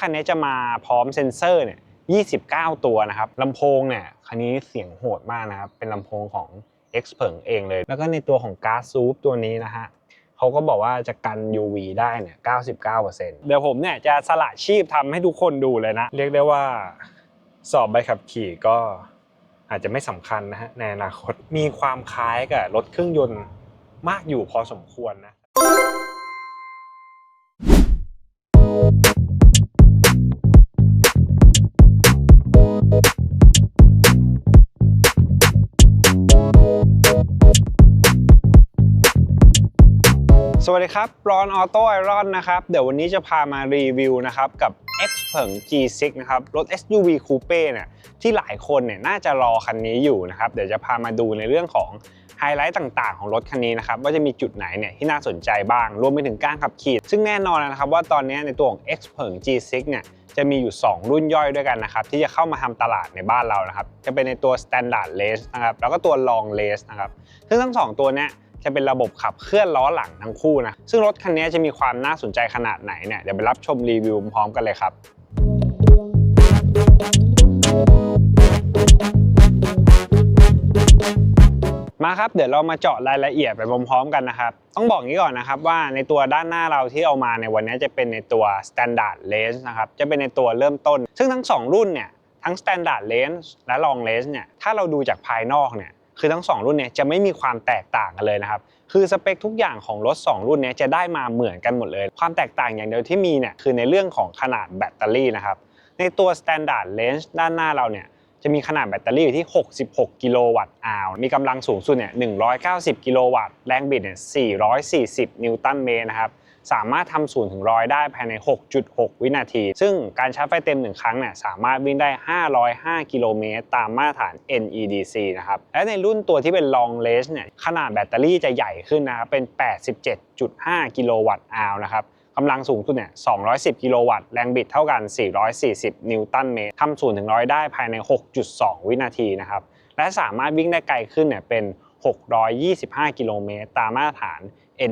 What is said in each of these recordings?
คันนี้จะมาพร้อมเซ็นเซอร์เนี่ย29 ตัวนะครับลำโพงเนี่ยคันนี้เสียงโหดมากนะครับ เป็นลำโพงของ X เผิงเองเลย แล้วก็ในตัวของการ์ดซูปตัวนี้นะฮะเขาก็บอกว่าจะกัน UV ได้เนี่ย 99%เดี๋ยวผมเนี่ยจะสละชีพทำให้ทุกคนดูเลยนะ เรียกได้ว่าสอบใบขับขี่ก็อาจจะไม่สำคัญนะฮะในอนาคต มีความคล้ายกับรถเครื่องยนต์มากอยู่พอสมควรนะ สวัสดีครับรอนออโต้ไอรอนนะครับ เดี๋ยววันนี้จะพามารีวิวนะครับกับ X เผิง G6 นะครับรถ SUV Coupe เนี่ยที่หลายคนเนี่ยน่าจะรอคันนี้อยู่นะครับเดี๋ยวจะพามาดูในเรื่องของไฮไลท์ต่างๆ ของรถคันนี้นะครับว่าจะมีจุดไหนเนี่ยที่น่าสนใจบ้าง รวมไปถึงการขับขี่ ซึ่งแน่นอนนะครับว่าตอนนี้ในตัวของ X เผิง G6 เนี่ยจะมีอยู่ 2 รุ่นย่อยด้วยกันนะครับที่จะเข้ามาทำตลาดในบ้านเรานะครับจะเป็นในตัว Standard Race นะครับแล้วก็ตัว Long Race นะครับซึ่งทั้งสองตัวเนี้ย จะเป็นระบบขับเคลื่อนล้อหลังทั้งคู่นะซึ่งรถคันนี้จะมีความน่าสนใจขนาดไหนเนี่ยเดี๋ยวไปรับชมรีวิวพร้อมกันเลยครับ มาครับเดี๋ยวเรามาเจาะรายละเอียดไปพร้อมๆกันนะครับ ต้องบอกงี้ก่อนนะครับว่าในตัวด้านหน้าเราที่เอามาในวันนี้จะเป็นในตัว Standard Range นะครับจะเป็นในตัวเริ่มต้น ซึ่งทั้ง 2 รุ่นเนี่ยทั้ง Standard Range และ Long Range เนี่ยถ้าเราดูจากภายนอกเนี่ย คือทั้ง 2 รุ่นเนี่ยจะไม่มีความแตกต่างกันเลยนะครับ คือสเปคทุกอย่างของรถ 2 รุ่นเนี้จะได้มาเหมือนกันหมดเลย ความแตกต่างอย่างเดียวที่มีเนี่ยคือในเรื่องของขนาดแบตเตอรี่นะครับ ในตัว Standard Range ด้านหน้าเราเนี่ยจะมีขนาดแบตเตอรี่อยู่ที่ 66 กิโลวัตต์อาวมีกำลังสูงสุดเนี่ย 190 กิโลวัตต์ แรงบิดเนี่ย 440 นิวตันเมตรนะครับ สามารถทำศูนย์ถึงร้อยได้ภายใน 6.6 วินาที ซึ่งการชาร์จไฟเต็ม 1 ครั้งเนี่ยสามารถวิ่งได้ 505 กิโลเมตรตามมาตรฐาน NEDC นะครับ และในรุ่นตัวที่เป็น Long Range เนี่ยขนาดแบตเตอรี่จะใหญ่ขึ้นนะครับ เป็น 87.5 กิโลวัตต์อาวนะครับกำลังสูงสุดเนี่ย 210 กิโลวัตต์ แรงบิดเท่ากัน 440 นิวตันเมตรทำศูนย์ถึงร้อยได้ภายใน 6.2 วินาทีนะครับ และสามารถวิ่งได้ไกลขึ้นเนี่ยเป็น 625 กิโลเมตรตามมาตรฐาน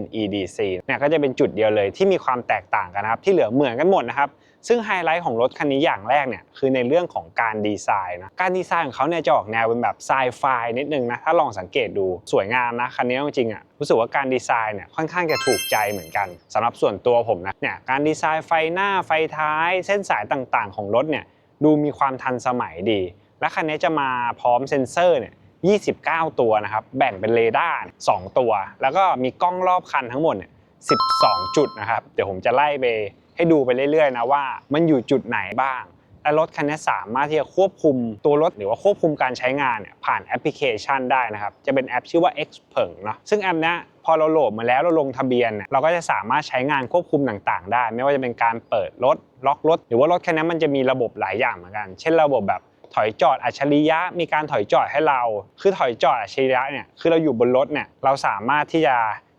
NEDC เนี่ยก็จะเป็นจุดเดียวเลยที่มีความแตกต่างกันนะครับ ที่เหลือเหมือนกันหมดนะครับซึ่งไฮไลท์ของรถคันนี้อย่างแรกเนี่ยคือในเรื่องของการดีไซน์นะการดีไซน์ของเขาเนี่ยจะออกแนวเป็นแบบไซไฟนิดนึงนะถ้าลองสังเกตดูสวยงามนะคันนี้จริงๆอะรู้สึกว่าการดีไซน์เนี่ยค่อนข้างจะถูกใจเหมือนกันสำหรับส่วนตัวผมนะเนี่ยการดีไซน์ไฟหน้าไฟท้าย เส้นสายต่างๆ ของรถเนี่ยดูมีความทันสมัยดี และคันนี้จะมาพร้อมเซ็นเซอร์เนี่ย 29 ตัวนะครับ แบ่งเป็นเรดาร์2ตัว แล้วก็มีกล้องรอบคันทั้งหมดเนี่ย12 จุดนะครับ เดี๋ยวผมจะไล่ไปให้ดูไปเรื่อยๆนะว่ามันอยู่จุดไหนบ้างและรถคันนี้สามารถที่จะควบคุมตัวรถหรือว่าควบคุมการใช้งานเนี่ยผ่านแอปพลิเคชันได้นะครับ จะเป็นแอปชื่อว่า X เผิงเนาะซึ่งแอปนี้พอเราโหลดมาแล้วเราลงทะเบียนเนี่ยเราก็จะสามารถใช้งานควบคุมต่างๆ ได้ ไม่ว่าจะเป็นการเปิดรถล็อกรถหรือว่ารถคันนี้มันจะมีระบบหลายอย่างเหมือนกัน เช่นระบบแบบ ถอยจอดอัจฉริยะ มีการถอยจอดให้เรา คือถอยจอดอัจฉริยะเนี่ยคือเราอยู่บนรถเนี่ยเราสามารถที่จะ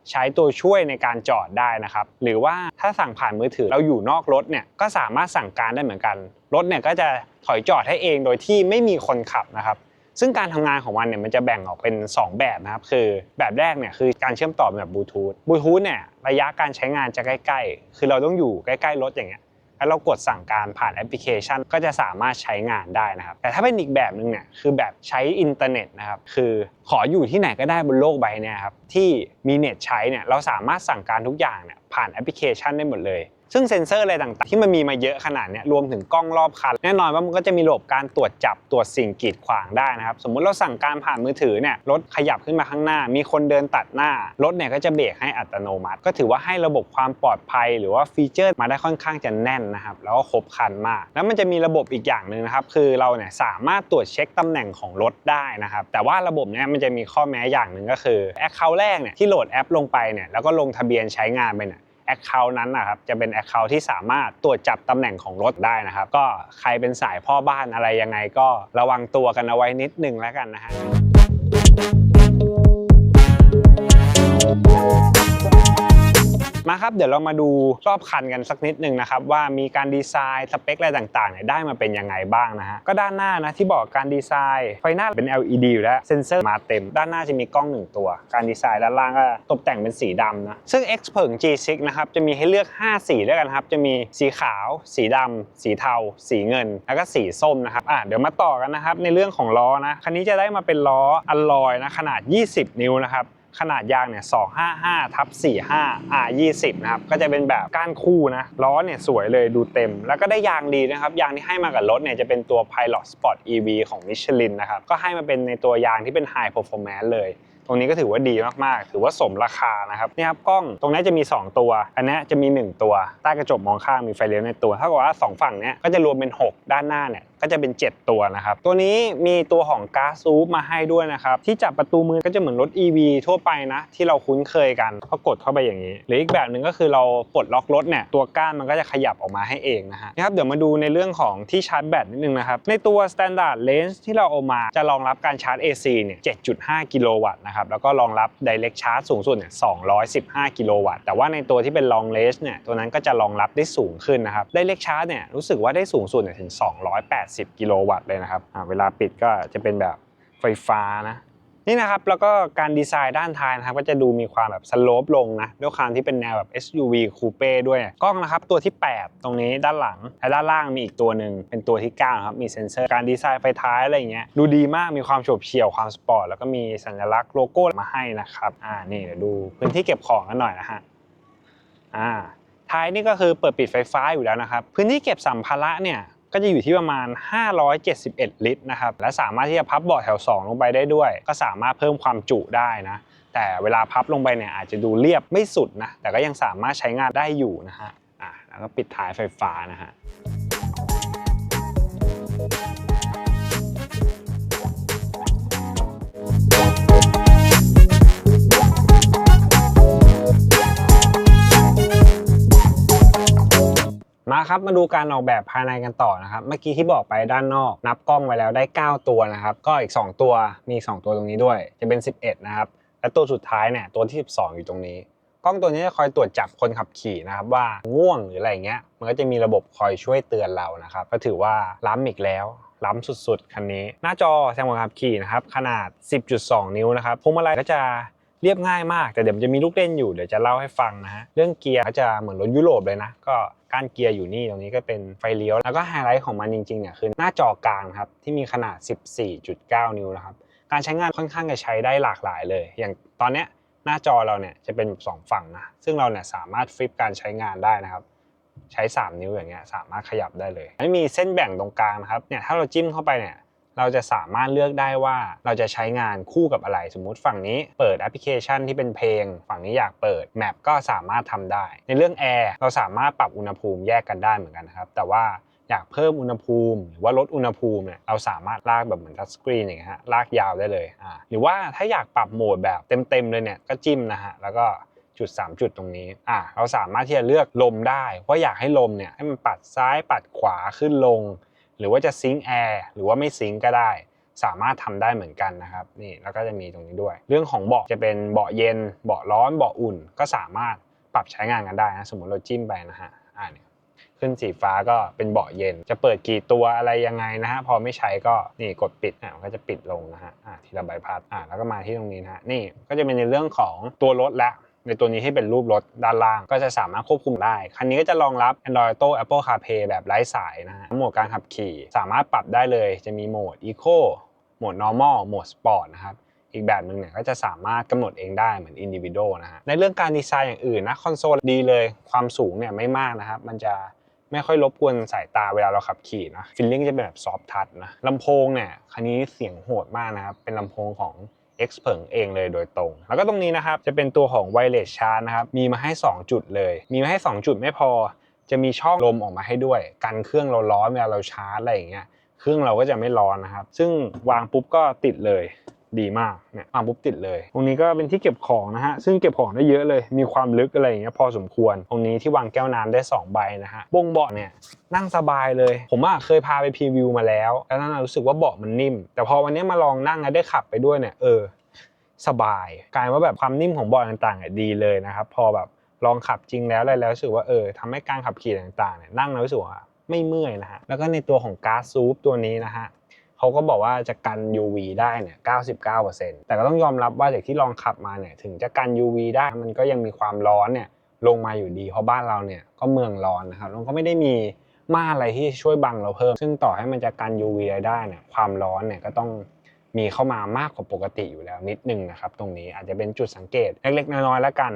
ใช้ตัวช่วยในการจอดได้นะครับ หรือว่าถ้าสั่งผ่านมือถือเราอยู่นอกรถเนี่ยก็สามารถสั่งการได้เหมือนกัน รถเนี่ยก็จะถอยจอดให้เองโดยที่ไม่มีคนขับนะครับ ซึ่งการทำงานของมันเนี่ยมันจะแบ่งออกเป็น 2 แบบนะครับ คือแบบแรกเนี่ยคือการเชื่อมต่อแบบบลูทูธบลูทูธเนี่ยระยะการใช้งานจะใกล้ ๆ คือเราต้องอยู่ใกล้ ๆ รถอย่างเงี้ย แล้วเรากดสั่งการผ่านแอปพลิเคชัน ก็จะสามารถใช้งานได้นะครับ แต่ถ้าเป็นอีกแบบหนึ่งเนี่ยคือแบบใช้อินเทอร์เน็ตนะครับคือขออยู่ที่ไหนก็ได้บนโลกใบนี้ครับที่มีเน็ตใช้เนี่ยเราสามารถสั่งการทุกอย่างเนี่ยผ่านแอปพลิเคชันได้หมดเลย ซึ่งเซ็นเซอร์อะไรต่างๆ ที่มันมีมาเยอะขนาดนี้รวมถึงกล้องรอบคัน แน่นอนว่ามันก็จะมีระบบการตรวจจับตรวจสิ่งกีดขวางได้นะครับ สมมุติเราสั่งการผ่านมือถือเนี่ยรถขยับขึ้นมาข้างหน้า มีคนเดินตัดหน้ารถเนี่ยก็จะเบรกให้อัตโนมัติ ก็ถือว่าให้ระบบความปลอดภัย หรือว่าฟีเจอร์มาได้ค่อนข้างจะแน่นนะครับแล้วก็ครบครันมาก แล้วมันจะมีระบบอีกอย่างหนึ่งนะครับคือเราเนี่ยสามารถตรวจเช็คตำแหน่งของรถได้นะครับแต่ว่าระบบเนี้ยมันจะมีข้อแม้อย่างหนึ่งก็คือแอคเคาท์แรกเนี่ยที่โหลดแอปลงไปเนี่ยแล้วก็ลงทะเบียนใช้งานไปเนี่ย แอคเคาท์นั้นนะครับจะเป็นแอคเคาท์ที่สามารถตรวจจับตำแหน่งของรถได้นะครับ ก็ใครเป็นสายพ่อบ้านอะไรยังไงก็ระวังตัวกันเอาไว้นิดนึงแล้วกันนะฮะ มาครับเดี๋ยวเรามาดูรอบคันกันสักนิดหนึ่งนะครับว่ามีการดีไซน์สเปคอะไรต่างๆเนี่ยได้มาเป็นยังไงบ้างนะฮะก็ด้านหน้านะที่บอกการดีไซน์ไฟหน้าเป็น LED อยู่แล้วเซนเซอร์มาเต็ม ด้านหน้าจะมีกล้องหนึ่งตัว การดีไซน์ด้านล่างก็ตกแต่งเป็นสีดำนะซึ่ง X เผิง G6 นะครับจะมีให้เลือก 5 สีด้วยกันครับจะมีสีขาว สีดำสีเทา สีเงิน แล้วก็สีส้มนะครับอะเดี๋ยวมาต่อกันนะครับในเรื่องของล้อนะคันนี้จะได้มาเป็นล้ออัลลอยนะขนาด 20 นิ้วนะครับ ขนาดยางเนี่ย255ทับ45 R20 นะครับ ก็จะเป็นแบบก้านคู่นะ ล้อเนี่ยสวยเลยดูเต็ม แล้วก็ได้ยางดีนะครับ ยางที่ให้มากับรถเนี่ยจะเป็นตัว Pilot Sport EV ของ Michelin นะครับ ก็ให้มาเป็นในตัวยางที่เป็น High Performance เลยตรงนี้ก็ถือว่าดีมาก ๆ ถือว่าสมราคานะครับนี่ครับกล้องตรงนี้จะมี 2 ตัว อันนี้จะมี 1 ตัว ใต้กระจกมองข้างมีไฟเลี้ยวในตัวเท่ากับว่า 2 ฝั่งเนี้ยก็จะรวมเป็น 6 ด้านหน้าเนี่ย ก็จะเป็น 7 ตัวนะครับ ตัวนี้มีตัวของก๊าซซูปมาให้ด้วยนะครับ ที่จับประตูมือก็จะเหมือนรถ EV ทั่วไปนะ ที่เราคุ้นเคยกันก็กดเข้าไปอย่างนี้ หรืออีกแบบหนึ่งก็คือเราปลดล็อกรถเนี่ยตัวก้านมันก็จะขยับออกมาให้เองนะฮะนะครับเดี๋ยวมาดูในเรื่องของที่ชาร์จแบตนิดนึงนะครับ ในตัว Standard Range ที่เราเอามาจะรองรับการชาร์จ AC เนี่ย 7.5 กิโลวัตต์นะครับแล้วก็รองรับ Direct Charge สูงสุดเนี่ย 215 กิโลวัตต์แต่ว่าในตัวที่เป็น Long Range เนี่ยตัวนั้นก็จะรองรับได้สูงขึ้นนะครับ Direct Charge เนี่ยรู้สึกว่าได้สูงสุดเนี่ยถึง 280กิโลวัตต์เลยนะครับเวลาปิดก็จะเป็นแบบไฟฟ้านะนี่นะครับแล้วก็การดีไซน์ด้านท้ายนะครับก็จะดูมีความแบบสโลปลงนะด้วยความที่เป็นแนวแบบ SUV คูเป้ด้วยกล้องนะครับตัวที่ 8 ตรงนี้ด้านหลังและด้านล่างมีอีกตัวหนึ่งเป็นตัวที่9ครับมีเซ็นเซอร์การดีไซน์ไฟท้ายอะไรเงี้ยดูดีมากมีความโฉบเฉี่ยวความสปอร์ตแล้วก็มีสัญลักษณ์โลโก้มาให้นะครับอ่านี่เดี๋ยวดูพื้นที่เก็บของกันหน่อยนะฮะอ่าท้ายนี่ก็คือเปิดปิดไฟฟ้าอยู่แล้วนะครับพื้นที่เก็บสัมภาระเนี่ย ก็จะอยู่ที่ประมาณ 571 ลิตรนะครับ และสามารถที่จะพับเบาะแถว 2 ลงไปได้ด้วย ก็สามารถเพิ่มความจุได้นะ แต่เวลาพับลงไปเนี่ยอาจจะดูเรียบไม่สุดนะ แต่ก็ยังสามารถใช้งานได้อยู่นะฮะ อะแล้วก็ปิดท้ายไฟฟ้านะฮะ มาครับมาดูการออกแบบภายในกันต่อนะครับ เมื่อกี้ที่บอกไปด้านนอก นับกล้องไว้แล้วได้ 9 ตัวนะครับ ก็อีก 2 ตัวมีอีก2ตัวตรงนี้ด้วย จะเป็น 11 นะครับ และตัวสุดท้ายเนี่ยตัวที่ 12 อยู่ตรงนี้ กล้องตัวนี้จะคอยตรวจจับคนขับขี่นะครับว่าง่วงหรืออะไรเงี้ย มันก็จะมีระบบคอยช่วยเตือนเรานะครับ ก็ถือว่าล้ำอีกแล้วล้ำสุดๆคันนี้ หน้าจอแสดงคนขับขี่นะครับขนาด 10.2 นิ้วนะครับพวงมาลัยก็จะ เรียบง่ายมาก แต่เดี๋ยวมันจะมีลูกเล่นอยู่เดี๋ยวจะเล่าให้ฟังนะฮะเรื่องเกียร์ก็จะเหมือนรถยุโรปเลยนะ ก็ก้านเกียร์อยู่นี่ตรงนี้ก็เป็นไฟเลี้ยว แล้วก็ไฮไลท์ของมันจริงๆเนี่ยคือหน้าจอกลางครับที่มีขนาด 14.9 นิ้วนะครับการใช้งานค่อนข้างจะใช้ได้หลากหลายเลย อย่างตอนเนี้ยหน้าจอเราเนี่ยจะเป็นสองฝั่งนะซึ่งเราเนี่ยสามารถฟลิปการใช้งานได้นะครับใช้ 3 นิ้วอย่างเงี้ยสามารถขยับได้เลยไม่มีเส้นแบ่งตรงกลางนะครับเนี่ยถ้าเราจิ้มเข้าไปเนี่ย เราจะสามารถเลือกได้ว่าเราจะใช้งานคู่กับอะไร สมมุติฝั่งนี้เปิดแอปพลิเคชันที่เป็นเพลง ฝั่งนี้อยากเปิดแมปก็สามารถทำได้ ในเรื่องแอร์เราสามารถปรับอุณหภูมิแยกกันได้เหมือนกันครับ แต่ว่าอยากเพิ่มอุณหภูมิ หรือว่าลดอุณหภูมิเนี่ยเราสามารถลากแบบเหมือนทัชสกรีนอย่างเงี้ยฮะลากยาวได้เลยอ่าหรือว่าถ้าอยากปรับโหมดแบบเต็มๆเลยเนี่ยก็จิ้มนะฮะแล้วก็จุด 3 จุดตรงนี้อะเราสามารถที่จะเลือกลมได้ว่าอยากให้ลมเนี่ยให้มันปัดซ้ายปัดขวาขึ้นลง หรือว่าจะซิงค์แอร์หรือว่าไม่ซิงค์ก็ได้ สามารถทำได้เหมือนกันนะครับนี่แล้วก็จะมีตรงนี้ด้วย เรื่องของเบาะจะเป็นเบาะเย็น เบาะร้อนเบาะอุ่น ก็สามารถปรับใช้งานกันได้นะสมมติเราจิ้มไปนะฮะอ่าเนี่ยขึ้นสีฟ้าก็เป็นเบาะเย็น จะเปิดกี่ตัวอะไรยังไงนะฮะพอไม่ใช้ก็นี่กดปิดอะก็จะปิดลงนะฮะอ่าทีละใบพัดอ่าแล้วก็มาที่ตรงนี้นะฮะนี่ก็จะเป็นในเรื่องของตัวรถละ ในตัวนี้ให้เป็นรูปรถด้านล่าง ก็จะสามารถควบคุมได้ คันนี้ก็จะรองรับ Android Auto Apple CarPlay แบบไร้สายนะฮะโหมดการขับขี่ สามารถปรับได้เลยจะมีโหมด Eco โหมด Normal โหมด Sport นะครับอีกแบบหนึ่งเนี่ยก็จะสามารถกำหนดเองได้เหมือน individual นะฮะในเรื่องการดีไซน์อย่างอื่นนะคอนโซลดีเลยความสูงเนี่ยไม่มากนะครับ มันจะไม่ค่อยรบกวนสายตาเวลาเราขับขี่นะฟีลลิ่งจะเป็นแบบซอฟทัชนะลำโพงเนี่ยคันนี้เสียงโหดมากนะครับ เป็นลำโพงของ X เพิงเองเลยโดยตรง แล้วก็ตรงนี้นะครับ จะเป็นตัวของ wireless charge นะครับ มีมาให้ 2 จุดเลย มีมาให้ 2 จุดไม่พอ จะมีช่องลมออกมาให้ด้วย กันเครื่องเราร้อนเวลาเราชาร์จอะไรอย่างเงี้ย เครื่องเราก็จะไม่ร้อนนะครับ ซึ่งวางปุ๊บก็ติดเลย ดีมากเนี่ยวางปุ๊บติดเลย ตรงนี้ก็เป็นที่เก็บของนะฮะ ซึ่งเก็บของได้เยอะเลย มีความลึกอะไรอย่างเงี้ยพอสมควร ตรงนี้ที่วางแก้วน้ำได้ 2 ใบนะฮะบงเบาะเนี่ยนั่งสบายเลย ผมอะเคยพาไปพรีวิวมาแล้วแล้วนั่นรู้สึกว่าเบาะมันนิ่ม แต่พอวันนี้มาลองนั่งแล้วได้ขับไปด้วยเนี่ยเออสบาย กลายว่าแบบความนิ่มของเบาะต่างๆอะดีเลยนะครับ พอแบบลองขับจริงแล้วอะไรแล้วรู้สึกว่าเออทำให้การขับขี่ต่างๆเนี่ยนั่งแล้วรู้สึกว่าไม่เมื่อยนะฮะ แล้วก็ในตัวของก๊าซซูปตัวนี้นะฮะ เขาก็บอกว่าจะกัน UV ได้เนี่ย 99%แต่ก็ต้องยอมรับว่าจากที่ลองขับมาเนี่ย ถึงจะกัน UV ได้มันก็ยังมีความร้อนเนี่ยลงมาอยู่ดี เพราะบ้านเราเนี่ยก็เมืองร้อนนะครับแล้วก็ไม่ได้มีม่าอะไรที่ช่วยบังเราเพิ่ม ซึ่งต่อให้มันจะกัน UV ได้เนี่ยความร้อนเนี่ยก็ต้องมีเข้ามามากกว่าปกติอยู่แล้วนิดนึงนะครับตรงนี้อาจจะเป็นจุดสังเกตเล็กๆน้อยๆแล้วกัน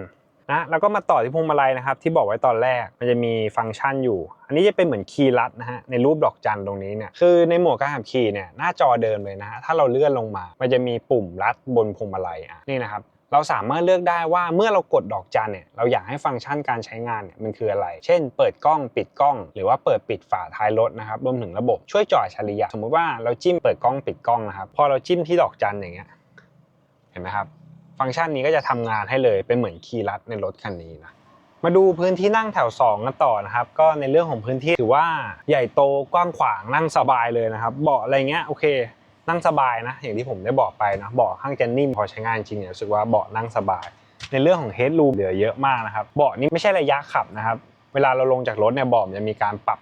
นะแล้วก็มาต่อที่พวงมาลัยนะครับ ที่บอกไว้ตอนแรกมันจะมีฟังก์ชันอยู่ อันนี้จะเป็นเหมือนคีย์ลัดนะฮะในรูปดอกจันตรงนี้เนี่ยคือในหมดการขับขี่เนี่ยหน้าจอเดิมเลยนะฮะถ้าเราเลื่อนลงมา มันจะมีปุ่มลัดบนพวงมาลัยอะนี่นะครับเราสามารถเลือกได้ว่าเมื่อเรากดดอกจันเนี่ยเราอยากให้ฟังก์ชันการใช้งานเนี่ยมันคืออะไร เช่น เปิดกล้องปิดกล้อง หรือว่าเปิดปิดฝาท้ายรถนะครับรวมถึงระบบช่วยจอดฉริยะสมมุติว่าเราจิ้มเปิดกล้องปิดกล้องนะครับพอเราจิ้มที่ดอกจันอย่างเงี้ยเห็นไหมครับ ฟังก์ชันนี้ก็จะทำงานให้เลยเป็นเหมือนคีย์ลัดในรถคันนี้นะมาดูพื้นที่นั่งแถว2กันต่อนะครับ ก็ในเรื่องของพื้นที่ถือว่าใหญ่โตกว้างขวางนั่งสบายเลยนะครับเบาะอะไรเงี้ยโอเค นั่งสบายนะ อย่างที่ผมได้บอกไปนะเบาะข้างจะนิ่มพอใช้งานจริงเนี่ยรู้สึกว่าเบาะนั่งสบาย ในเรื่องของเฮด o ูมเหลือเยอะมากนะครับเบาะนี้ไม่ใช่ระยะขับนะครับ เวลาเราลงจากรถเนี่ยเบาะจะมีการปรับ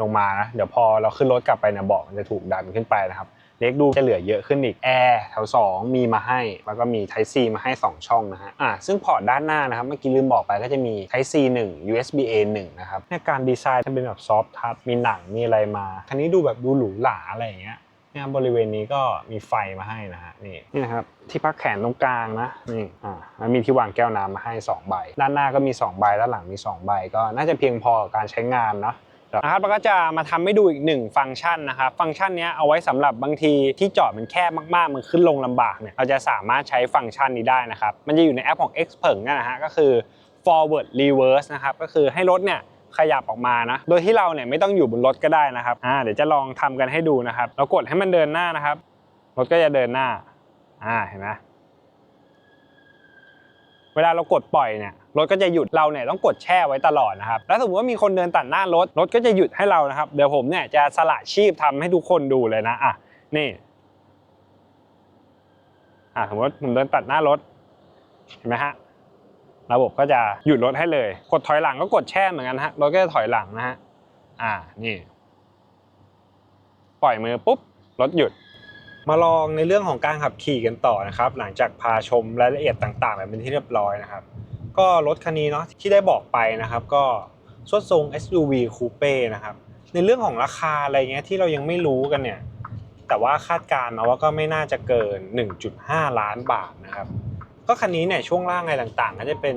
ลงมานะเดี๋ยวพอเราขึ้นรถกลับไปเนี่ยเบาะมันจะถูกดันขึ้นไปนะครับ เล็กดูจะเหลือเยอะขึ้นอีกแอร์แถว 2 มีมาให้ แล้วก็มี Type C มาให้ 2 ช่องนะฮะอ่าซึ่งพอร์ตด้านหน้านะครับเมื่อกี้ลืมบอกไปก็จะมี Type C 1 USB A 1นะครับในการดีไซน์จะเป็นแบบซอฟท์ทัชมีหนังมีอะไรมาคันนี้ดูแบบดูหรูหราอะไรอย่างเงี้ยเนี่ยบริเวณนี้ก็มีไฟมาให้นะฮะนี่นี่นะครับที่พักแขนตรงกลางนะนี่อ่าแล้วมีที่วางแก้วน้ำมาให้ 2 ใบ ด้านหน้าก็มี 2 ใบด้านหลังมี 2 ใบก็น่าจะเพียงพอกับการใช้งานเนาะ นะครับแล้วก็จะมาทำให้ดูอีกหนึ่งฟังก์ชันนะครับฟังก์ชันนี้เอาไว้สำหรับบางทีที่จอดมันแคบมากๆ มันขึ้นลงลำบากเนี่ยเราจะสามารถใช้ฟังก์ชันนี้ได้นะครับมันจะอยู่ในแอปของ x p e r นั่นนะฮะก็คือ forward reverse นะครับก็คือให้รถเนี่ยขยับออกมานะ โดยที่เราเนี่ยไม่ต้องอยู่บนรถก็ได้นะครับอ่าเดี๋ยวจะลองทำกันให้ดูนะครับ เรากดให้มันเดินหน้านะครับ รถก็จะเดินหน้า อ่า เห็นไหม เวลาเรากดปล่อยเนี่ยรถก็จะหยุดเราเนี่ยต้องกดแช่ไว้ตลอดนะครับแล้วสมมติว่ามีคนเดินตัดหน้ารถรถก็จะหยุดให้เรานะครับ เดี๋ยวผมเนี่ยจะสละชีพทำให้ทุกคนดูเลยนะอะนี่อะสมมติผมเดินตัดหน้ารถเห็นไหมฮะระบบก็จะหยุดรถให้เลย กดถอยหลังก็กดแช่เหมือนกันฮะรถก็จะถอยหลังนะฮะอ่านี่ ปล่อยมือปุ๊บรถหยุด มาลองในเรื่องของการขับขี่กันต่อนะครับ หลังจากพาชมรายละเอียดต่างๆไปเป็นที่เรียบร้อยนะครับ ก็รถคันนี้เนาะที่ได้บอกไปนะครับ ก็สวดทรง SUV Coupe นะครับ ในเรื่องของราคาอะไรเงี้ยที่เรายังไม่รู้กันเนี่ย แต่ว่าคาดการณ์นะว่าก็ไม่น่าจะเกิน 1.5 ล้านบาทนะครับ ก็คันนี้เนี่ยช่วงล่างอะไรต่างๆ ก็จะเป็น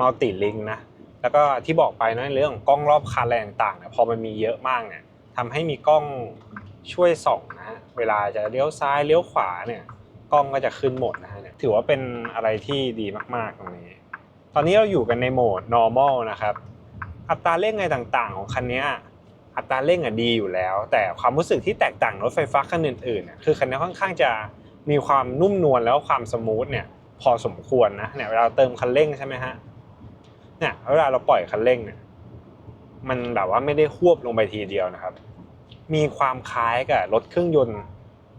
มัลติลิงนะ แล้วก็ที่บอกไปนะเรื่องของกล้องรอบคันอะไรต่างๆเนี่ยพอมันมีเยอะมากเนี่ยทำให้มีกล้องช่วยส่องน เวลาจะเลี้ยวซ้ายเลี้ยวขวาเนี่ยกล้องก็จะขึ้นหมดนะฮะเนี่ยถือว่าเป็นอะไรที่ดีมากๆตรงนี้ ตอนนี้เราอยู่กันในโหมด normal นะครับ อัตราเร่งอะไรต่างๆ ของคันนี้อัตราเร่งอะดีอยู่แล้ว แต่ความรู้สึกที่แตกต่างรถไฟฟ้าคันอื่นๆเนี่ยคือคันนี้ค่อนข้างจะมีความนุ่มนวลแล้วความสมูทเนี่ยพอสมควรนะเนี่ยเวลาเติมคันเร่งใช่ไหมฮะเนี่ยเวลาเราปล่อยคันเร่งเนี่ยมันแบบว่าไม่ได้ควบลงไปทีเดียวนะครับ มีความคล้ายกับรถเครื่องยนต์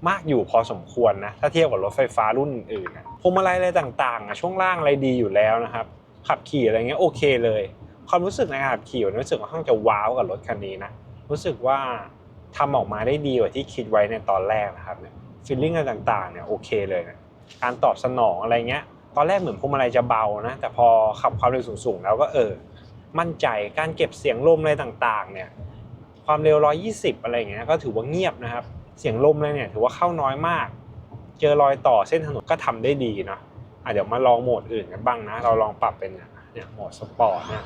มากอยู่พอสมควรนะถ้าเทียบกับรถไฟฟ้ารุ่นอื่นๆนะพวงมาลัยอะไรต่างๆอะช่วงล่างอะไรดีอยู่แล้วนะครับ ขับขี่อะไรเงี้ยโอเคเลย ความรู้สึกในการขับขี่ผมรู้สึกว่าค่อนข้างจะว้าวกับรถคันนี้นะรู้สึกว่าทำออกมาได้ดีกว่าที่คิดไว้ในตอนแรกนะครับเนี่ยฟีลลิ่งอะไรต่างๆเนี่ยโอเคเลยนะการตอบสนองอะไรเงี้ย ตอนแรกเหมือนพวงมาลัยจะเบานะ แต่พอขับความเร็วสูงๆ แล้วก็เออ มั่นใจการเก็บเสียงลมอะไรต่างๆ เนี่ย ความเร็ว 120 อะไรเงี้ยก็ถือว่าเงียบนะครับ เสียงลมเลยเนี่ยถือว่าเข้าน้อยมาก เจอรอยต่อเส้นถนนก็ทำได้ดีเนาะอะเดี๋ยวมาลองโหมดอื่นกันบ้างนะ เราลองปรับเป็นเนี่ยโหมดสปอร์ตเนี่ย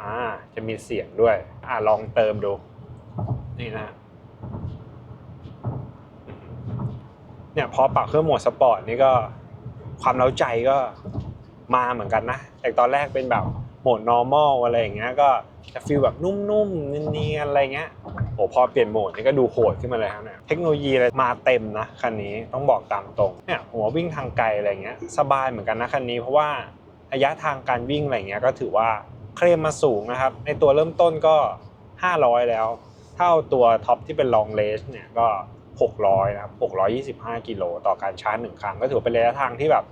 อ่าจะมีเสียงด้วย อ่าลองเติมดู นี่นะเนี่ยพอปรับเครื่องโหมดสปอร์ตนี่ก็ความเล้าใจก็มาเหมือนกันนะ แต่ตอนแรกเป็นแบบ หมด normal อะไรอย่างเงี้ยก็จะฟีลแบบนุ่มๆเนียนๆอะไรเงี้ยโอ้พอเปลี่ยนโหมดนี่ก็ดูโหดขึ้นมาเลยครับเนี่ยเทคโนโลยีอะไรมาเต็มนะคันนี้ต้องบอกตามตรงเนี่ยหัววิ่งทางไกลอะไรเงี้ยสบายเหมือนกันนะคันนี้เพราะว่าระยะทางการวิ่งอะไรเงี้ยก็ถือว่าเคลมมาสูงนะครับ ในตัวเริ่มต้นก็ 500 แล้ว เท่าตัวท็อปที่เป็น long race เนี่ยก็ 600นะครับ625 กิโลต่อการชาร์จหนึ่งครั้ง ก็ถือเป็นระยะทางที่แบบ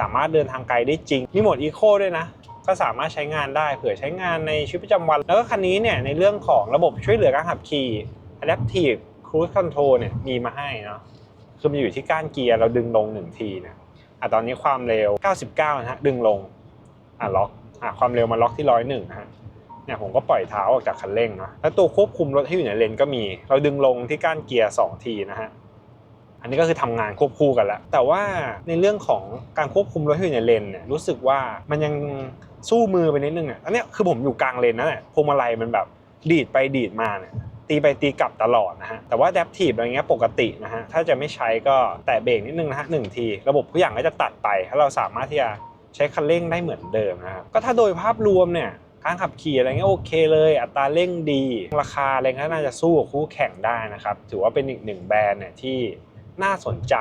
สามารถเดินทางไกลได้จริง มีโหมดอีโคด้วยนะ ก็สามารถใช้งานได้เผื่อใช้งานในชีวิตประจำวัน แล้วก็คันนี้เนี่ยในเรื่องของระบบช่วยเหลือการขับขี่ Adaptive Cruise Control เนี่ยมีมาให้เนาะคือมันอยู่ที่ก้านเกียร์เราดึงลงหนึ่งทีนี่ยอะตอนนี้ความเร็ว 99 นะฮะดึงลงอะล็อกอะความเร็วมาล็อกที่ร้อยหนึ่งนะฮะเนี่ยผมก็ปล่อยเท้าออกจากคันเร่งนะแล้วตัวควบคุมรถที่อยู่ในเลนก็มี เราดึงลงที่ก้านเกียร์สองทีนะฮะอันนี้ก็คือทำงานควบคู่กันแล้ว แต่ว่าในเรื่องของการควบคุมรถที่อยู่ในเลนเนี่ยรู้สึกว่ามันยัง สู้มือไปนิดนึงอะอันเนี้ยคือผมอยู่กลางเลนนั่นแหละพวงมาลัยมันแบบดีดไปดีดมาเนี่ยตีไปตีกลับตลอดนะฮะแต่ว่า adaptive อะไรเงี้ยปกตินะฮะถ้าจะไม่ใช้ก็แตะเบรกนิดนึงนะฮะหนึ่งที ระบบทุกอย่างก็จะตัดไปถ้าเราสามารถที่จะใช้คันเร่งได้เหมือนเดิมนะครับก็ถ้าโดยภาพรวมเนี่ยการขับขี่อะไรเงี้ยโอเคเลย อัตราเร่งดี ราคาอะไรเงี้ยน่าจะสู้กับคู่แข่งได้นะครับ ถือว่าเป็นอีกหนึ่งแบรนด์เนี่ยที่น่าสนใจ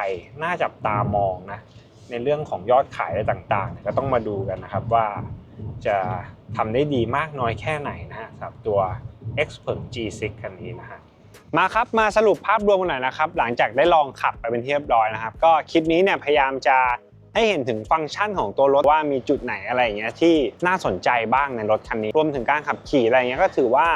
น่าจับตามองนะในเรื่องของยอดขายอะไรต่างๆ ก็ต้องมาดูกันนะครับว่า จะทำได้ดีมากน้อยแค่ไหนนะฮะสำหรับตัว x p e r G6 คันนี้นะฮะมาครับมาสรุปภาพรวมกันหน่อยนะครับ หลังจากได้ลองขับไปเป็นที่เรียบร้อยนะครับ ก็คลิปนี้เนี่ยพยายามจะให้เห็นถึงฟังก์ชันของตัวรถว่ามีจุดไหนอะไรอย่างเงี้ยที่น่าสนใจบ้างในรถคันนี้ รวมถึงการขับขี่อะไรเงี้ยก็ถือว่า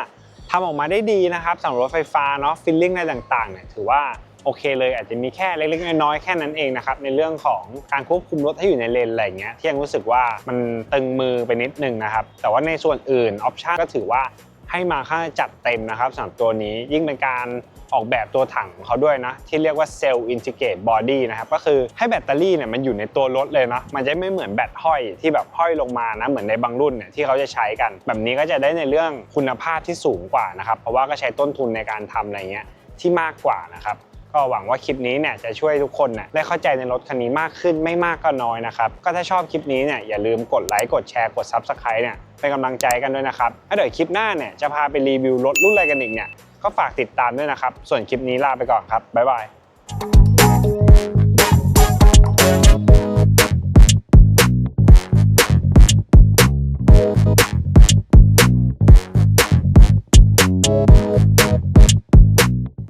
ทำออกมาได้ดีนะครับสำหรับรถไฟฟ้าเนาะฟิลลิ่งอะไรต่างๆเนี่ยถือว่า โอเคเลยอาจจะมีแค่เล็กๆน้อยๆแค่นั้นเองนะครับในเรื่องของการควบคุมรถให้อยู่ในเลนอะไรเงี้ยที่ยังรู้สึกว่ามันตึงมือไปนิดนึงนะครับแต่ว่าในส่วนอื่นออปชันก็ถือว่าให้มาค่าจัดเต็มนะครับสำหรับตัวนี้ยิ่งเป็นการออกแบบตัวถังของเขาด้วยนะ ที่เรียกว่า Cell Integrate Body นะครับ ก็คือให้แบตเตอรี่เนี่ยมันอยู่ในตัวรถเลยนะ มันจะไม่เหมือนแบตห้อยที่แบบห้อยลงมานะ เหมือนในบางรุ่นเนี่ยที่เขาจะใช้กัน แบบนี้ก็จะได้ในเรื่องคุณภาพที่สูงกว่านะครับ เพราะว่าก็ใช้ต้นทุนในการทำอะไรเงี้ยที่มากกว่านะครับ ก็หวังว่าคลิปนี้เนี่ยจะช่วยทุกคนน่ะได้เข้าใจในรถคันนี้มากขึ้นไม่มากก็น้อยนะครับ ก็ถ้าชอบคลิปนี้เนี่ยอย่าลืมกดไลค์กดแชร์กด Subscribe เนี่ยเป็นกำลังใจกันด้วยนะครับถ้าเดี๋ยวคลิปหน้าเนี่ยจะพาไปรีวิวรถรุ่นอะไรกันอีกเนี่ยก็ฝากติดตามด้วยนะครับ ส่วนคลิปนี้ลาไปก่อนครับบ๊ายบาย